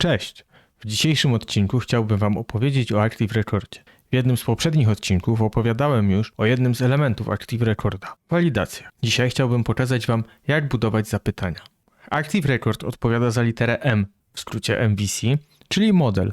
Cześć! W dzisiejszym odcinku chciałbym Wam opowiedzieć o Active Recordzie. W jednym z poprzednich odcinków opowiadałem już o jednym z elementów Active Recorda walidacja. Dzisiaj chciałbym pokazać Wam, jak budować zapytania. Active Record odpowiada za literę M, w skrócie MVC, czyli model.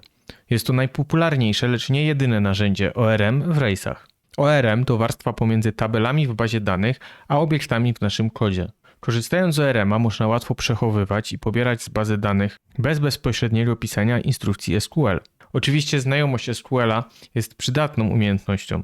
Jest to najpopularniejsze, lecz nie jedyne narzędzie ORM w rejsach. ORM to warstwa pomiędzy tabelami w bazie danych, a obiektami w naszym kodzie. Korzystając z ORM-a można łatwo przechowywać i pobierać z bazy danych bez bezpośredniego pisania instrukcji SQL. Oczywiście znajomość SQL-a jest przydatną umiejętnością.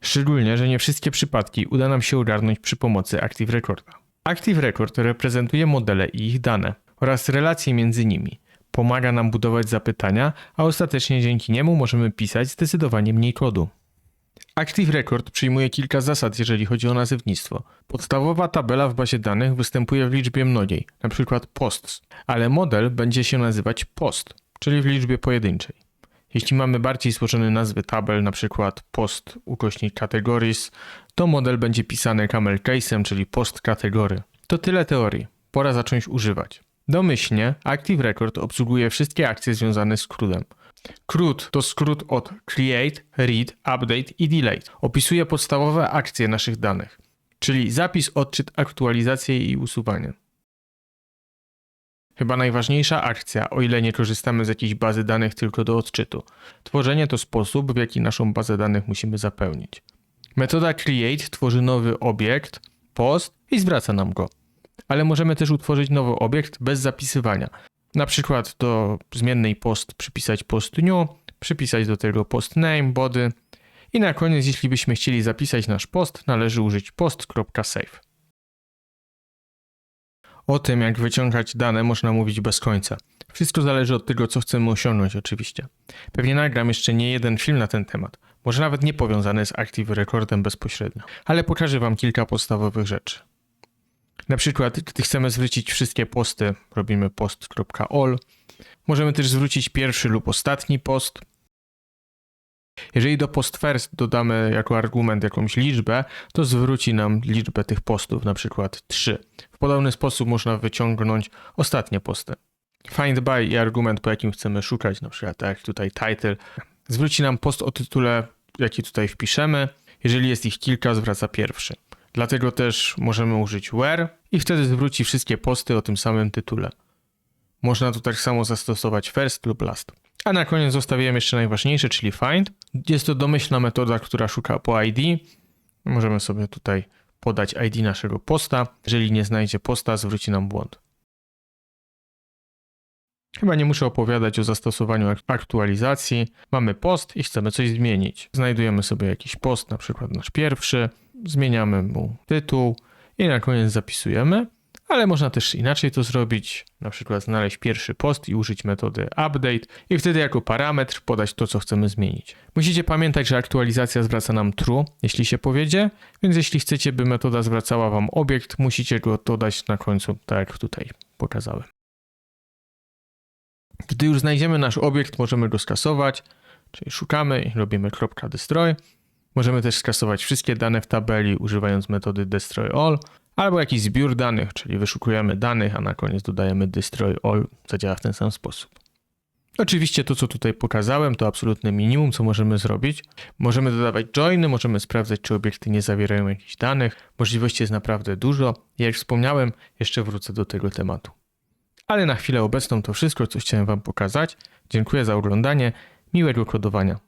Szczególnie, że nie wszystkie przypadki uda nam się ogarnąć przy pomocy Active Recorda. Active Record reprezentuje modele i ich dane oraz relacje między nimi. Pomaga nam budować zapytania, a ostatecznie dzięki niemu możemy pisać zdecydowanie mniej kodu. Active Record przyjmuje kilka zasad, jeżeli chodzi o nazewnictwo. Podstawowa tabela w bazie danych występuje w liczbie mnogiej, np. posts, ale model będzie się nazywać post, czyli w liczbie pojedynczej. Jeśli mamy bardziej złożone nazwy tabel, np. post ukośnik categories, to model będzie pisany camel case'em, czyli post kategory. To tyle teorii. Pora zacząć używać. Domyślnie Active Record obsługuje wszystkie akcje związane z CRUDem. CRUD to skrót od Create, Read, Update i Delete. Opisuje podstawowe akcje naszych danych, czyli zapis, odczyt, aktualizację i usuwanie. Chyba najważniejsza akcja, o ile nie korzystamy z jakiejś bazy danych tylko do odczytu. Tworzenie to sposób, w jaki naszą bazę danych musimy zapełnić. Metoda create tworzy nowy obiekt, post i zwraca nam go. Ale możemy też utworzyć nowy obiekt bez zapisywania. Na przykład do zmiennej post przypisać post new, przypisać do tego post name, body i na koniec, jeśli byśmy chcieli zapisać nasz post, należy użyć post.save. O tym, jak wyciągać dane, można mówić bez końca. Wszystko zależy od tego, co chcemy osiągnąć, oczywiście. Pewnie nagram jeszcze nie jeden film na ten temat, może nawet nie powiązany z Active Recordem bezpośrednio, ale pokażę Wam kilka podstawowych rzeczy. Na przykład, gdy chcemy zwrócić wszystkie posty, robimy post.all. Możemy też zwrócić pierwszy lub ostatni post. Jeżeli do post first dodamy jako argument jakąś liczbę, to zwróci nam liczbę tych postów, na przykład 3. W podobny sposób można wyciągnąć ostatnie posty. Find by i argument, po jakim chcemy szukać, na przykład tak tutaj title, zwróci nam post o tytule, jaki tutaj wpiszemy. Jeżeli jest ich kilka, zwraca pierwszy. Dlatego też możemy użyć where i wtedy zwróci wszystkie posty o tym samym tytule. Można tu tak samo zastosować first lub last. A na koniec zostawiłem jeszcze najważniejsze, czyli find. Jest to domyślna metoda, która szuka po ID. Możemy sobie tutaj podać ID naszego posta. Jeżeli nie znajdzie posta, zwróci nam błąd. Chyba nie muszę opowiadać o zastosowaniu aktualizacji. Mamy post i chcemy coś zmienić. Znajdujemy sobie jakiś post, na przykład nasz pierwszy, zmieniamy mu tytuł i na koniec zapisujemy, ale można też inaczej to zrobić, na przykład znaleźć pierwszy post i użyć metody update i wtedy jako parametr podać to, co chcemy zmienić. Musicie pamiętać, że aktualizacja zwraca nam true, jeśli się powiedzie, więc jeśli chcecie, by metoda zwracała wam obiekt, musicie go dodać na końcu, tak jak tutaj pokazałem. Gdy już znajdziemy nasz obiekt, możemy go skasować, czyli szukamy i robimy .destroy. Możemy też skasować wszystkie dane w tabeli używając metody destroy all, albo jakiś zbiór danych, czyli wyszukujemy danych, a na koniec dodajemy destroy all, zadziała w ten sam sposób. Oczywiście to, co tutaj pokazałem, to absolutne minimum, co możemy zrobić. Możemy dodawać joiny, możemy sprawdzać, czy obiekty nie zawierają jakichś danych. Możliwości jest naprawdę dużo. Jak wspomniałem, jeszcze wrócę do tego tematu. Ale na chwilę obecną to wszystko, co chciałem Wam pokazać. Dziękuję za oglądanie. Miłego kodowania.